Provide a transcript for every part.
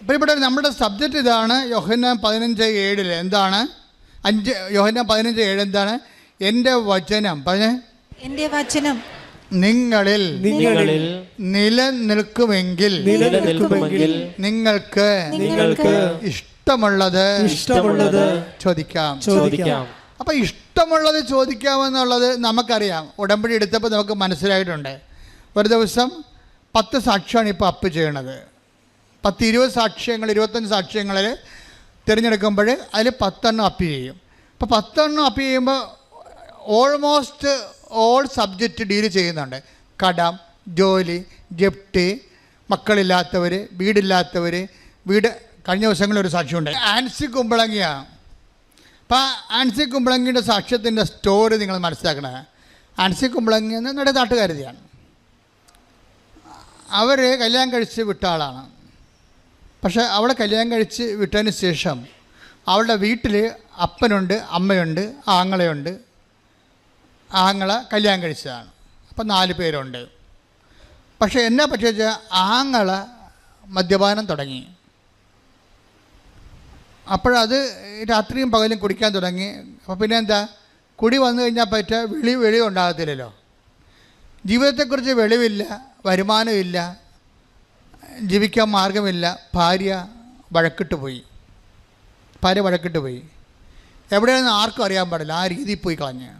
അപ്പോൾ ഇവിടെ നമ്മുടെ സബ്ജക്റ്റ് ഇതാണ് യോഹന്നാൻ പതിനഞ്ച് ഏഴിൽ എന്താണ്? അഞ്ച് യോഹന്നാൻ പതിനഞ്ച് ഏഴ് എന്താണ്? എന്റെ വചനം. പറഞ്ഞേ. എന്റെ വചനം. നിങ്ങളിൽ നിങ്ങളിൽ നിലനിൽക്കുമെങ്കിൽ നിലനിൽക്കുമെങ്കിൽ നിങ്ങൾക്ക് നിങ്ങൾക്ക് ഇഷ്ടമുള്ളത് ഇഷ്ടമുള്ളത് ചോദിക്കാം. ചോദിക്കാം. അപ്പോൾ ഇഷ്ടമുള്ളത് ചോദിക്കാമെന്നുള്ളത് നമുക്കറിയാം. ഉടമ്പടി എടുത്തപ്പോൾ നമുക്ക് മനസ്സിലായിട്ടുണ്ട്. ഒരു ദിവസം പത്ത് സാക്ഷിയാണ് ഇപ്പോൾ അപ്പ് ചെയ്യണത്. പത്ത് ഇരുപത് സാക്ഷ്യങ്ങൾ ഇരുപത്തഞ്ച് സാക്ഷ്യങ്ങളിൽ തിരഞ്ഞെടുക്കുമ്പോൾ അതിൽ പത്തെണ്ണം അപ്പീൽ ചെയ്യും. അപ്പോൾ പത്തെണ്ണം അപ്പീൽ ചെയ്യുമ്പോൾ ഓൾമോസ്റ്റ് ഓൾ സബ്ജക്റ്റ് ഡീൽ ചെയ്യുന്നുണ്ട്. കടം ജോലി ജപ്തി മക്കളില്ലാത്തവർ വീടില്ലാത്തവർ വീട് കഴിഞ്ഞ ദിവസങ്ങളിൽ ഒരു സാക്ഷ്യമുണ്ട് ആൻസി കുമ്പളങ്ങിയാണ് അപ്പോൾ ആൻസി കുമ്പളങ്ങിയുടെ സാക്ഷ്യത്തിന്റെ സ്റ്റോറി നിങ്ങൾ മനസ്സിലാക്കണേ. ആൻസി കുമ്പളങ്ങി എന്ന് നാട്ടുകാരിയാണ്. അവർ കല്യാണം കഴിച്ച് വിട്ട ആളാണ്. പക്ഷേ അവളെ കല്യാണം കഴിച്ച് വിട്ടതിന് ശേഷം അവളുടെ വീട്ടിൽ അപ്പനുണ്ട് അമ്മയുണ്ട് ആങ്ങളയുണ്ട്. ആങ്ങളെ കല്യാണം കഴിച്ചതാണ്. അപ്പം നാല് പേരുണ്ട്. പക്ഷേ എന്നാ പറ്റിയ വെച്ചാൽ ആങ്ങള മദ്യപാനം തുടങ്ങി. അപ്പോഴത് രാത്രിയും പകലും കുടിക്കാൻ തുടങ്ങി. അപ്പോൾ പിന്നെ എന്താ? കുടി വന്നു കഴിഞ്ഞാൽ പറ്റ വെളി വെളി ഉണ്ടാകത്തില്ലല്ലോ ജീവിതത്തെക്കുറിച്ച് വെളിവില്ല വരുമാനമില്ല. ജീവിക്കാൻ മാർഗമില്ല. ഭാര്യ വഴക്കിട്ട് പോയി. ഭാര്യ വഴക്കിട്ട് പോയി. എവിടെയാണെന്ന് ആർക്കും അറിയാൻ പാടില്ല. ആ രീതിയിൽ പോയി കളഞ്ഞ്.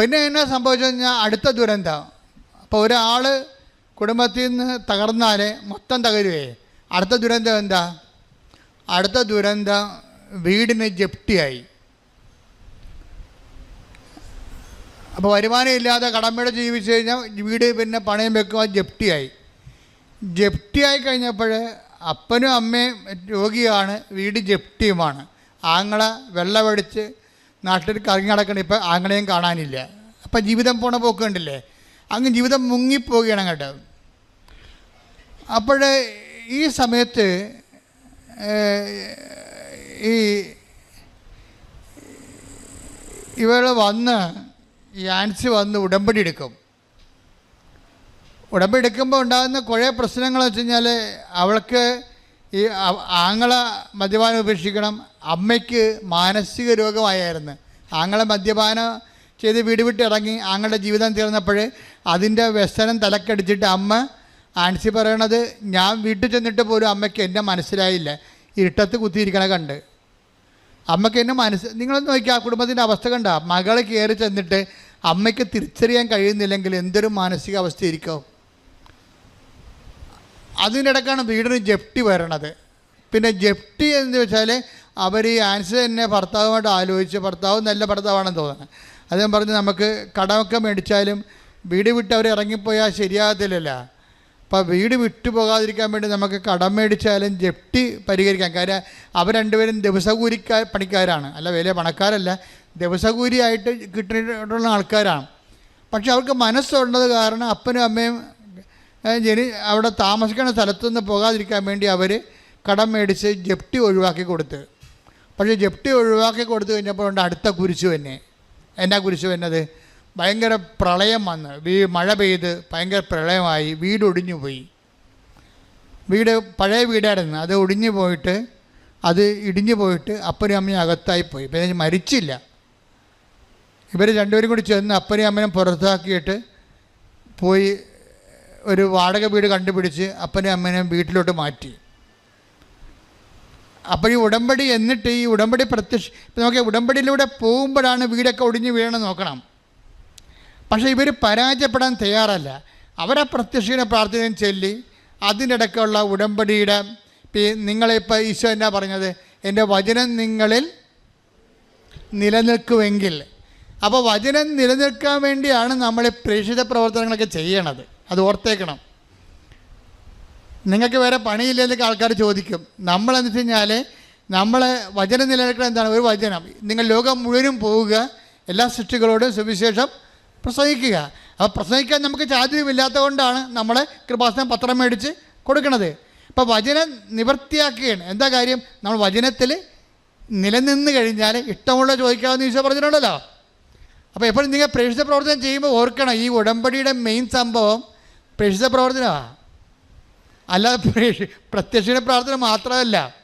പിന്നെ എന്നാ സംഭവിച്ചു കഴിഞ്ഞാൽ അടുത്ത ദുരന്തം. അപ്പോൾ ഒരാൾ കുടുംബത്തിൽ നിന്ന് തകർന്നാൽ മൊത്തം തകരുവേ. അടുത്ത ദുരന്തം എന്താ? അടുത്ത ദുരന്തം വീടിന് ജപ്തിയായി. അപ്പോൾ വരുമാനം ഇല്ലാതെ കടമയുടെ ജീവിച്ചു കഴിഞ്ഞാൽ വീട് പിന്നെ പണയം വെക്കുക ജപ്തിയായി. ജപ്തിയായി കഴിഞ്ഞപ്പോഴേ അപ്പനും അമ്മയും രോഗിയാണ് വീട് ജപ്തിയുമാണ്. ആങ്ങള വെള്ളമടിച്ച് നാട്ടിൽ കറങ്ങി നടക്കണം ഇപ്പം ആങ്ങളെയും കാണാനില്ല. അപ്പം ജീവിതം പോണ പോക്ക് കണ്ടില്ലേ? അങ്ങ് ജീവിതം മുങ്ങിപ്പോവുകയാണ് അങ്ങോട്ട്. അപ്പോൾ ഈ സമയത്ത് ഈ ഇവൾ വന്ന് യാൻസി വന്ന് ഉടമ്പടി എടുക്കും. ഉടമ്പടി എടുക്കുമ്പോൾ ഉണ്ടാകുന്ന കുറേ പ്രശ്നങ്ങൾ വെച്ച് കഴിഞ്ഞാൽ അവൾക്ക് ഈ ആങ്ങളെ മദ്യപാനം ഉപേക്ഷിക്കണം അമ്മയ്ക്ക് മാനസിക രോഗമായിരുന്നു ആങ്ങളെ മദ്യപാനം ചെയ്ത് വീട് വിട്ട് ഇറങ്ങി ആങ്ങളുടെ ജീവിതം തീർന്നപ്പോൾ അതിന്റെ വ്യസനം തലക്കടിച്ചിട്ട് അമ്മ ആൻസി പറയണത് ഞാൻ വീട്ടിൽ ചെന്നിട്ട് പോലും അമ്മയ്ക്ക് എന്നെ മനസ്സിലായില്ല. ഇരുട്ടത്ത് കുത്തിയിരിക്കണ കണ്ട്. അമ്മയ്ക്ക് എന്നെ മനസ്സ് നിങ്ങളൊന്ന് നോക്കിയാൽ ആ കുടുംബത്തിന്റെ അവസ്ഥ കണ്ട? മകൾ കയറി ചെന്നിട്ട് അമ്മയ്ക്ക് തിരിച്ചറിയാൻ കഴിയുന്നില്ലെങ്കിൽ എന്തൊരു മാനസികാവസ്ഥയായിരിക്കും? അതിനിടക്കാണ് വീടിന് ജപ്തി വരണത്. പിന്നെ ജപ്തി എന്ന് വെച്ചാൽ അവർ ഈ ആൻസർ തന്നെ ഭർത്താവുമായിട്ട് ആലോചിച്ച് ഭർത്താവ് നല്ല ഭർത്താവാണെന്ന് തോന്നുന്നത് അദ്ദേഹം പറഞ്ഞ് നമുക്ക് കടമൊക്കെ മേടിച്ചാലും വീട് വിട്ട് അവർ ഇറങ്ങിപ്പോയാൽ ശരിയാകത്തില്ലല്ല. അപ്പോൾ വീട് വിട്ടു പോകാതിരിക്കാൻ വേണ്ടി നമുക്ക് കടം മേടിച്ചാലും ജപ്തി പരിഹരിക്കാം. കാര്യം അവർ രണ്ടുപേരും ദിവസകൂലിക്കാർ പണിക്കാരാണ്. അല്ല വലിയ പണക്കാരല്ല. ദിവസകൂലിയായിട്ട് കിട്ടിയിട്ടുള്ള ആൾക്കാരാണ്. പക്ഷെ അവർക്ക് മനസ്സുള്ളത് കാരണം അപ്പനും അമ്മയും ജനി അവിടെ താമസിക്കുന്ന സ്ഥലത്തുനിന്ന് പോകാതിരിക്കാൻ വേണ്ടി അവർ കടം മേടിച്ച് ജപ്തി ഒഴിവാക്കി കൊടുത്ത്. പക്ഷേ ജപ്തി ഒഴിവാക്കി കൊടുത്തു കഴിഞ്ഞപ്പോൾ ഉണ്ട് അടുത്ത കുരിശു തന്നെ എന്നാ കുരിശു എന്നത്? ഭയങ്കര പ്രളയം വന്ന്. വീ മഴ പെയ്ത് ഭയങ്കര പ്രളയമായി. വീടൊടിഞ്ഞു പോയി. വീട് പഴയ വീടായിരുന്നു. അത് ഒടിഞ്ഞു പോയിട്ട് അത് ഇടിഞ്ഞു പോയിട്ട് അപ്പനും അമ്മയും അകത്തായി പോയി. പിന്നെ മരിച്ചില്ല. ഇവർ രണ്ടുപേരും കൂടി ചെന്ന് അപ്പനും അമ്മയും പുറത്താക്കിയിട്ട് പോയി ഒരു വാടക വീട് കണ്ടുപിടിച്ച് അപ്പനെ അമ്മനെയും വീട്ടിലോട്ട് മാറ്റി. അപ്പോൾ ഈ ഉടമ്പടി എന്നിട്ട് ഈ ഉടമ്പടി പ്രത്യക്ഷ ഇപ്പം നമുക്ക് ഉടമ്പടിയിലൂടെ പോകുമ്പോഴാണ് വീടൊക്കെ ഒടിഞ്ഞു വീഴണം നോക്കണം. പക്ഷേ ഇവർ പരാജയപ്പെടാൻ തയ്യാറല്ല. അവരെ പ്രത്യക്ഷീനെ പ്രാർത്ഥനയും ചൊല്ലി അതിനിടയ്ക്കുള്ള ഉടമ്പടിയുടെ നിങ്ങളിപ്പോൾ ഈശോ എന്നാ പറഞ്ഞത്? എന്റെ വചനം നിങ്ങളിൽ നിലനിൽക്കുമെങ്കിൽ. അപ്പോൾ വചനം നിലനിൽക്കാൻ വേണ്ടിയാണ് നമ്മൾ പ്രേക്ഷിത പ്രവർത്തനങ്ങളൊക്കെ ചെയ്യണത്. അത് ഓർത്തേക്കണം. നിങ്ങൾക്ക് വേറെ പണിയില്ലെങ്കിൽ ആൾക്കാർ ചോദിക്കും നമ്മളെന്ന് വെച്ച് കഴിഞ്ഞാൽ നമ്മൾ വചനം നിലനിൽക്കണം എന്താണ്? ഒരു വചനം. നിങ്ങൾ ലോകം മുഴുവനും പോവുക എല്ലാ സൃഷ്ടികളോടും സുവിശേഷം പ്രസംഗിക്കുക. അപ്പോൾ പ്രസംഗിക്കാൻ നമുക്ക് ചാതുര്യമില്ലാത്തത് കൊണ്ടാണ് നമ്മൾ കൃപാസനം പത്രം മേടിച്ച് കൊടുക്കണത്. അപ്പോൾ വചനം നിവർത്തിയാക്കുകയാണ്. എന്താ കാര്യം? നമ്മൾ വചനത്തിൽ നിലനിന്ന് കഴിഞ്ഞാൽ ഇഷ്ടമുള്ള ചോദിക്കാമെന്ന് ഈശോ പറഞ്ഞിട്ടുണ്ടല്ലോ. അപ്പോൾ എപ്പോഴും നിങ്ങൾ പ്രേക്ഷിത പ്രവർത്തനം ചെയ്യുമ്പോൾ ഓർക്കണം ഈ ഉടമ്പടിയുടെ മെയിൻ സംഭവം പ്രേക്ഷിത പ്രവർത്തനമാണ് അല്ലാതെ പ്രേക്ഷ- പ്രത്യക്ഷ പ്രാർത്ഥന മാത്രമല്ല.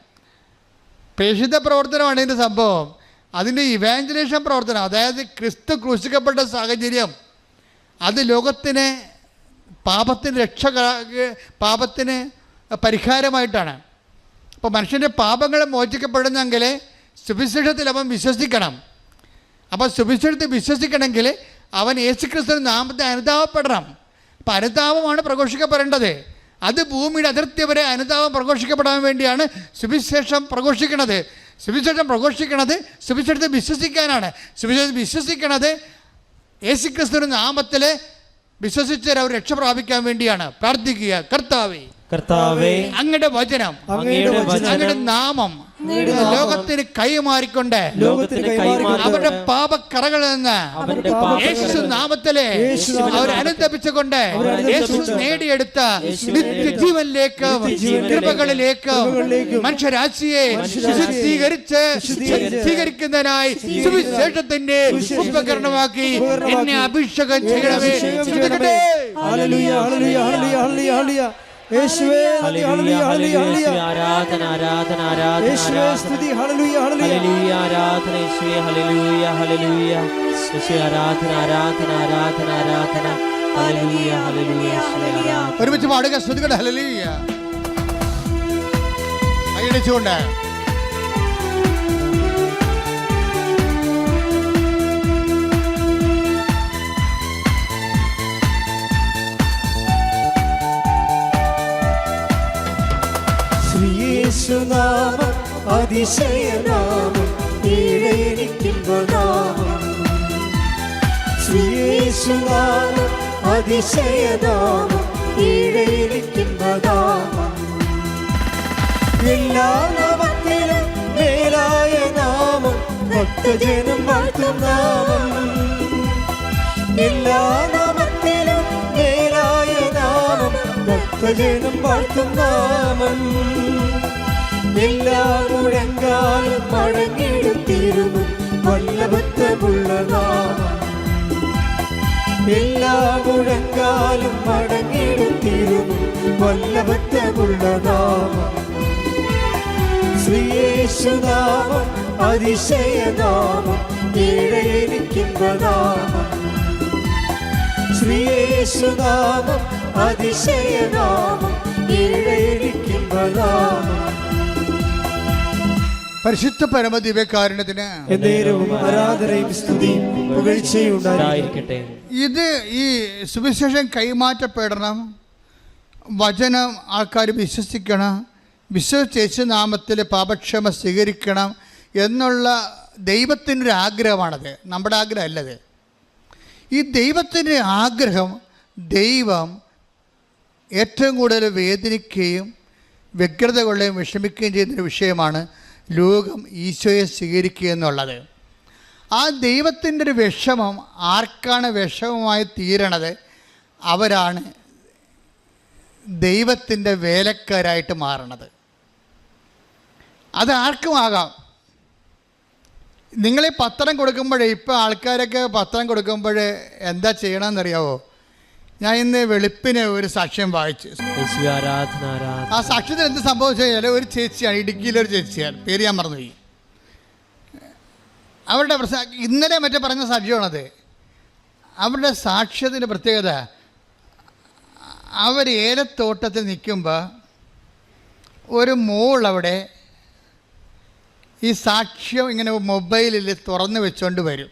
പ്രേക്ഷിത പ്രവർത്തനമാണ് ഇതിന്റെ സംഭവം. അതിന്റെ ഇവാഞ്ചലേഷൻ പ്രവർത്തനം അതായത് ക്രിസ്തു ക്രൂശിക്കപ്പെട്ട സാഹചര്യം. അത് ലോകത്തിന് പാപത്തിന് രക്ഷ പാപത്തിന് പരിഹാരമായിട്ടാണ്. അപ്പോൾ മനുഷ്യന്റെ പാപങ്ങൾ മോചിക്കപ്പെടുന്നെങ്കിൽ സുവിശേഷത്തിൽ അവൻ വിശ്വസിക്കണം. അപ്പോൾ സുവിശേഷത്തിൽ വിശ്വസിക്കണമെങ്കിൽ അവൻ യേശുക്രിസ്തു നാമത്തെ അനുതാപപ്പെടണം. അപ്പം അനുതാപമാണ് പ്രഘോഷിക്കപ്പെടേണ്ടത്. അത് ഭൂമിയുടെ അതിർത്തി വരെ അനുതാപം പ്രഘോഷിക്കപ്പെടാൻ വേണ്ടിയാണ് സുവിശേഷം പ്രഘോഷിക്കുന്നത്. സുവിശേഷം പ്രഘോഷിക്കണത് സുവിശേഷത്തെ വിശ്വസിക്കാനാണ്. സുവിശേഷം വിശ്വസിക്കണത് യേശുക്രിസ്തുവിന്റെ നാമത്തിൽ വിശ്വസിച്ചവർ അവർ രക്ഷ പ്രാപിക്കാൻ വേണ്ടിയാണ്. പ്രാർത്ഥിക്കുക. കർത്താവേ കർത്താവേ അങ്ങയുടെ വചനം അങ്ങയുടെ വചനം അങ്ങയുടെ നാമം ലോകത്തിന് കൈമാറിക്കൊണ്ട് കൈമാറി അവരുടെ പാപക്കറകളിൽ നിന്ന് യേശു നാമത്തിലെ അവരനുദപിച്ചുകൊണ്ട് നാമത്തിലെ അവർ അനുദപിച്ചുകൊണ്ട് യേശു നേടിയെടുത്ത നിത്യജീവനിലേക്ക് കൃപകളിലേക്കും മനുഷ്യരാശിയെ ശുദ്ധീകരിച്ച് ശുദ്ധീകരിക്കുന്നതിനായി സുവിശേഷത്തിന്റെ ഉപകരണമാക്കി എന്നെ അഭിഷേകം ചെയ്യണമേ. ആരാധന ആരാധന ആരാധന സ്തുതി ഹല്ലേലൂയ ഹല്ലേലൂയ. ഹല്ലേലൂയ ആരാധന യേശുവേ യേശുവേ ആരാധന ആരാധന ആരാധന ആരാധന. ഒരുമിച്ച് പാടുക ശ്രുതികട ഹല്ലേലൂയ. കൈയടിച്ചുകൊണ്ട്. ശ്രീയേശുനാമം അതിശയനാമം ഈഴേനിക്കുമ്പനാമം ശ്രീയേശുനാമം അതിശയനാമം ഈഴേനിക്കുമ്പനാമം എല്ലാ നാമത്തിലും മേലായ നാമം ഭക്തജനം വാഴ്ത്തും നാമം. എല്ലാ നാമത്തിലും ഭക്തജനം പാർത്തും നാമൻ എല്ലാ മുഴങ്കാലും മടങ്ങിടുത്തിരുന്നു വല്ലഭത്വമുള്ള നാമം. എല്ലാ മുഴങ്കാലും മടങ്ങിടുത്തിരുന്നു വല്ലഭത്വമുള്ള നാമം. ശ്രീയേശുനാമം അതിശയനാമം ഏഴേനിക്കുമ്പനാമം ശ്രീയേശുനാമം അതിശയനാമം പരിശുദ്ധ ആരാധനയും സ്തുതിയും പുകഴ്ചയും ഉണ്ടായിരിക്കട്ടെ. ഇത് ഈ സുവിശേഷം കൈമാറ്റപ്പെടണം. വചനം ആൾക്കാർ വിശ്വസിക്കണം. വിശ്വസിച്ച് നാമത്തിൽ പാപക്ഷമ സ്വീകരിക്കണം എന്നുള്ള ദൈവത്തിന്റെ ഒരു ആഗ്രഹമാണത്. നമ്മുടെ ആഗ്രഹമല്ലത്. ഈ ദൈവത്തിന്റെ ആഗ്രഹം ദൈവം ഏറ്റവും കൂടുതൽ വേദനിക്കുകയും വ്യഗ്രത കൊള്ളുകയും വിഷമിക്കുകയും ചെയ്യുന്നൊരു വിഷയമാണ് ലോകം ഈശോയെ സ്വീകരിക്കുക എന്നുള്ളത്. ആ ദൈവത്തിന്റെ ഒരു വിഷമം ആർക്കാണ് വിഷമമായി തീരണത്? അവരാണ് ദൈവത്തിന്റെ വേലക്കാരായിട്ട് മാറണത്. അത് ആർക്കും ആകാം. നിങ്ങൾ പത്രം കൊടുക്കുമ്പോഴേ ഇപ്പോൾ ആൾക്കാരൊക്കെ പത്രം കൊടുക്കുമ്പോൾ എന്താ ചെയ്യണമെന്നറിയാവോ ഞാൻ ഇന്ന് വെളുപ്പിന് ഒരു സാക്ഷ്യം വായിച്ചു. ആ സാക്ഷ്യത്തിൽ എന്ത് സംഭവിച്ചു കഴിഞ്ഞാൽ ഒരു ചേച്ചിയാണ് ഇടുക്കിയിലെ ഒരു ചേച്ചിയാണ്. പേര് ഞാൻ മറന്നുപോയി. അവരുടെ ഇന്നലെ മറ്റേ പറഞ്ഞ സാക്ഷ്യമാണത്. അവരുടെ സാക്ഷ്യത്തിന്റെ പ്രത്യേകത അവർ ഏലത്തോട്ടത്തിൽ നിൽക്കുമ്പോൾ ഒരു മോൾ അവിടെ ഈ സാക്ഷ്യം ഇങ്ങനെ മൊബൈലിൽ തുറന്ന് വെച്ചുകൊണ്ട് വരും.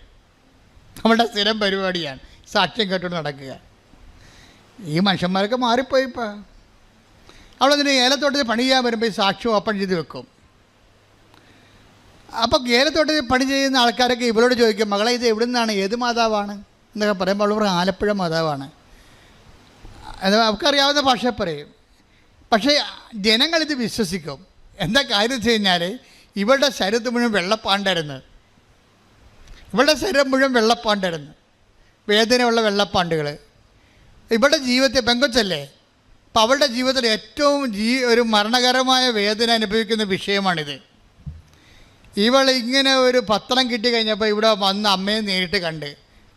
നമ്മുടെ സ്ഥിരം പരിപാടിയാണ്. സാക്ഷ്യം കേട്ടുകൊണ്ട് നടക്കുക. ഈ മനുഷ്യന്മാരൊക്കെ മാറിപ്പോയി ഇപ്പോൾ അവളതിന് ഏലത്തോട്ടത്തിൽ പണി ചെയ്യാൻ വരുമ്പോൾ ഈ സാക്ഷ്യം ഓപ്പൺ ചെയ്ത് വെക്കും. അപ്പോൾ ഏലത്തോട്ടത്തിൽ പണി ചെയ്യുന്ന ആൾക്കാരൊക്കെ ഇവരോട് ചോദിക്കും മകളെ ഇത് എവിടെ നിന്നാണ് ഏത് മാതാവാണ്? എന്നൊക്കെ പറയുമ്പോൾ അവൾ പറയും ആലപ്പുഴ മാതാവാണ്. അത് അവൾക്കറിയാവുന്ന ഭാഷ പറയും. പക്ഷേ ജനങ്ങളിത് വിശ്വസിക്കും. എന്താ കാര്യം വെച്ച് കഴിഞ്ഞാൽ ഇവളുടെ ശരീരത്ത് മുഴുവൻ വെള്ളപ്പാണ്ടായിരുന്നു. ഇവളുടെ ശരീരം മുഴുവൻ വെള്ളപ്പാണ്ടായിരുന്നു. വേദനയുള്ള വെള്ളപ്പാണ്ടുകൾ ഇവളുടെ ജീവിതത്തെ പെങ്കൊച്ചല്ലേ? അപ്പം അവളുടെ ജീവിതത്തിൽ ഏറ്റവും ജീ ഒരു മരണകരമായ വേദന അനുഭവിക്കുന്ന വിഷയമാണിത്. ഇവൾ ഇങ്ങനെ ഒരു പത്രം കിട്ടി കഴിഞ്ഞപ്പോൾ ഇവിടെ വന്ന് അമ്മയെ നേരിട്ട് കണ്ട്.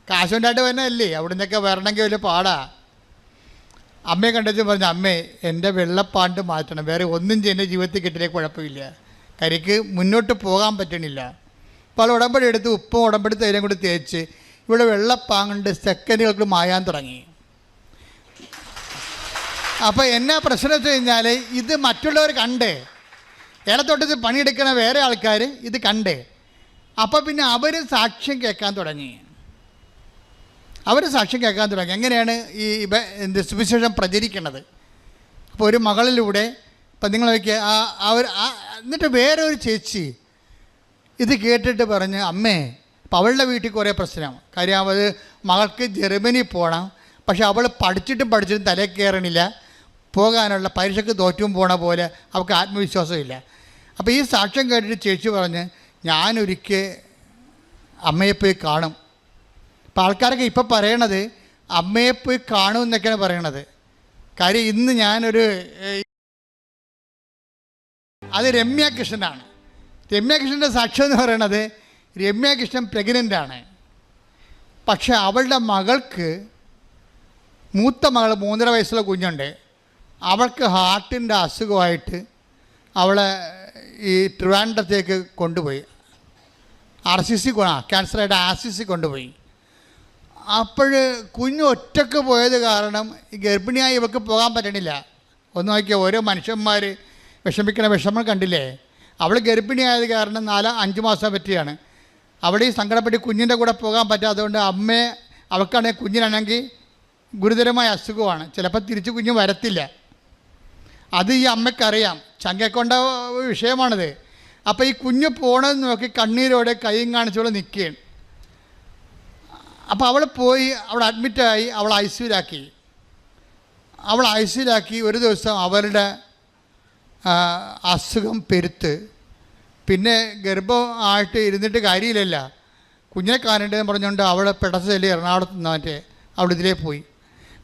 കാശുണ്ടായിട്ട് വന്നതല്ലേ അവിടെ നിന്നൊക്കെ വരണമെങ്കിൽ വലിയ പാടാ. അമ്മയെ കണ്ടെത്തി പറഞ്ഞു അമ്മേ എന്റെ വെള്ളപ്പാണ്ട് മാറ്റണം. വേറെ ഒന്നും ചെയ്യുന്ന ജീവിതത്തിൽ കിട്ടിയ കുഴപ്പമില്ല. കരിക്ക് മുന്നോട്ട് പോകാൻ പറ്റണില്ല. അപ്പോൾ അവൾ ഉടമ്പടി എടുത്ത് ഉപ്പും ഉടമ്പടി തൈലം കൂടി തേച്ച് ഇവിടെ വെള്ളപ്പാങ്ങണ്ട് സെക്കൻഡുകൾക്ക് മായാൻ തുടങ്ങി. അപ്പോൾ എന്നാ പ്രശ്നം വെച്ച് കഴിഞ്ഞാൽ ഇത് മറ്റുള്ളവർ കണ്ടേ. ഇടത്തോട്ടത്തിൽ പണിയെടുക്കണ വേറെ ആൾക്കാർ ഇത് കണ്ടേ. അപ്പോൾ പിന്നെ അവർ സാക്ഷ്യം കേൾക്കാൻ തുടങ്ങി. അവർ സാക്ഷ്യം കേൾക്കാൻ തുടങ്ങി. എങ്ങനെയാണ് ഈ സുവിശേഷം പ്രചരിക്കുന്നത് അപ്പോൾ ഒരു മകളിലൂടെ ഇപ്പം നിങ്ങൾ നോക്കിയ ആ അവർ എന്നിട്ട് വേറെ ഒരു ചേച്ചി ഇത് കേട്ടിട്ട് പറഞ്ഞ് അമ്മേ അപ്പം അവളുടെ വീട്ടിൽ കുറേ പ്രശ്നമാണ് കാര്യം അവൾ മകൾക്ക് ജർമ്മനി പോകണം പക്ഷെ അവൾ പഠിച്ചിട്ടും പഠിച്ചിട്ടും തലേ കയറണില്ല. പോകാനുള്ള പരീക്ഷയ്ക്ക് തോറ്റും പോണ പോലെ അവൾക്ക് ആത്മവിശ്വാസമില്ല. അപ്പോൾ ഈ സാക്ഷ്യം കേട്ടിട്ട് ചേച്ചി പറഞ്ഞ് ഞാനൊരിക്കൽ അമ്മയെ പോയി കാണും. അപ്പോൾ ആൾക്കാരൊക്കെ ഇപ്പോൾ പറയണത് അമ്മയെ പോയി കാണും എന്നൊക്കെയാണ് പറയണത്. കാര്യം ഇന്ന് ഞാനൊരു അത് രമ്യ കൃഷ്ണനാണ്. രമ്യ കൃഷ്ണന്റെ സാക്ഷ്യം എന്ന് പറയണത് രമ്യ കൃഷ്ണൻ പ്രഗ്നന്റ് ആണ്. പക്ഷെ അവളുടെ മകൾക്ക് മൂത്ത മകൾ മൂന്നര വയസ്സുള്ള കുഞ്ഞുണ്ട്. അവൾക്ക് ഹാർട്ടിന്റെ അസുഖമായിട്ട് അവളെ ഈ ട്രിവാൻഡ്രത്തേക്ക് കൊണ്ടുപോയി. ആർ സി സി ക്യാൻസറായിട്ട് ആർ സി സി കൊണ്ടുപോയി. അപ്പോൾ കുഞ്ഞ് ഒറ്റയ്ക്ക് പോയത് കാരണം ഗർഭിണിയായി ഇവൾക്ക് പോകാൻ പറ്റണില്ല. ഒന്ന് നോക്കിയാൽ ഓരോ മനുഷ്യന്മാർ വിഷമിക്കണ വിഷമം കണ്ടില്ലേ? അവൾ ഗർഭിണിയായത് കാരണം നാല് അഞ്ച് മാസം പറ്റിയാണ്. അവിടെ ഈ സങ്കടപ്പെട്ട് കുഞ്ഞിന്റെ കൂടെ പോകാൻ പറ്റാത്തതുകൊണ്ട് അമ്മയെ അവൾക്കാണെങ്കിൽ കുഞ്ഞിനാണെങ്കിൽ ഗുരുതരമായ അസുഖമാണ്. ചിലപ്പോൾ തിരിച്ച് കുഞ്ഞ് വരത്തില്ല. അത് ഈ അമ്മയ്ക്കറിയാം. ചങ്കക്കൊണ്ട വിഷയമാണിത്. അപ്പോൾ ഈ കുഞ്ഞ് പോണത് നോക്കി കണ്ണീരോടെ കൈയും കാണിച്ചോളെ നിൽക്കുകയാണ് അപ്പോൾ അവൾ പോയി അവൾ അഡ്മിറ്റായി അവൾ ഐ സിയിലാക്കി അവൾ ഐ സിയിലാക്കി ഒരു ദിവസം അവരുടെ അസുഖം പെരുത്ത്. പിന്നെ ഗർഭം ആയിട്ട് ഇരുന്നിട്ട് കാര്യമില്ലല്ല. കുഞ്ഞിനെ കാണേണ്ടതെന്ന് പറഞ്ഞുകൊണ്ട് അവൾ പെടസൽ എറണാകുളത്ത് നിന്നാറ്റേ അവൾ ഇതിലേ പോയി.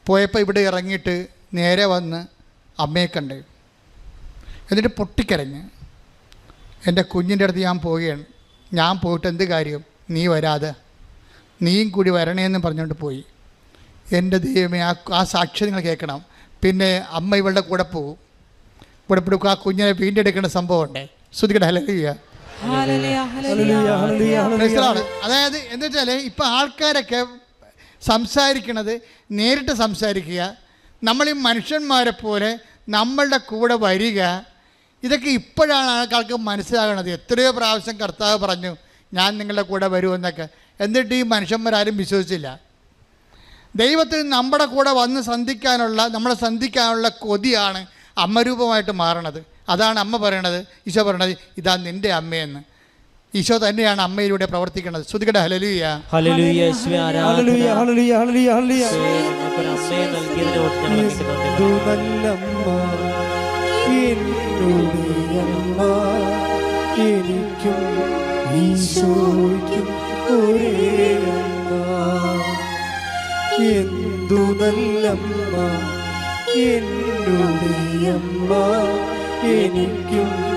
പോയപ്പോൾ ഇവിടെ ഇറങ്ങിയിട്ട് നേരെ വന്ന് അമ്മയെ കണ്ട്. എന്നിട്ട് പൊട്ടിക്കരഞ്ഞ്. എന്റെ കുഞ്ഞിന്റെ അടുത്ത് ഞാൻ പോവുകയാണ്. ഞാൻ പോയിട്ട് എന്ത് കാര്യം? നീ വരാതെ. നീയും കൂടി വരണേന്ന് പറഞ്ഞുകൊണ്ട് പോയി. എന്റെ ദൈവമേ ആ ആ സാക്ഷ്യം നിങ്ങൾ കേൾക്കണം. പിന്നെ അമ്മ ഇവളുടെ കൂടെ പോകും കൂടെ പിടിക്കും. ആ കുഞ്ഞിനെ വീണ്ടെടുക്കേണ്ട സംഭവമുണ്ടേ ശ്രുതിക്കട്ടെ ഹലോ ഹല്ലേലൂയ, ഹല്ലേലൂയ, ഹല്ലേലൂയ. മനസ്സിലാണ് അതായത് എന്താ വെച്ചാൽ ഇപ്പം ആൾക്കാരൊക്കെ സംസാരിക്കണത് നേരിട്ട് സംസാരിക്കുക നമ്മൾ ഈ മനുഷ്യന്മാരെ പോലെ നമ്മളുടെ കൂടെ വരിക ഇതൊക്കെ ഇപ്പോഴാണ് ആൾക്കാർക്ക് മനസ്സിലാകണത്. എത്രയോ പ്രാവശ്യം കർത്താവ് പറഞ്ഞു ഞാൻ നിങ്ങളുടെ കൂടെ വരുമെന്നൊക്കെ എന്നിട്ട് ഈ മനുഷ്യന്മാരാരും വിശ്വസിച്ചില്ല. ദൈവത്തിന് നമ്മുടെ കൂടെ വന്ന് സന്ധിക്കാനുള്ള നമ്മളെ സന്ധിക്കാനുള്ള കൊതിയാണ് അമ്മരൂപമായിട്ട് മാറണത്. അതാണ് അമ്മ പറയണത് ഈശോ പറയണത് ഇതാ നിന്റെ അമ്മയെന്ന്. ഈശോ തന്നെയാണ് അമ്മയിലൂടെ പ്രവർത്തിക്കുന്നത്. ശ്രുതികട ഹലലുയ എനിക്കും ഈശോയ്ക്കും ഒരേ അമ്മ. എന്തു നല്ലമ്മ എന്നോടമ്മ എനിക്കും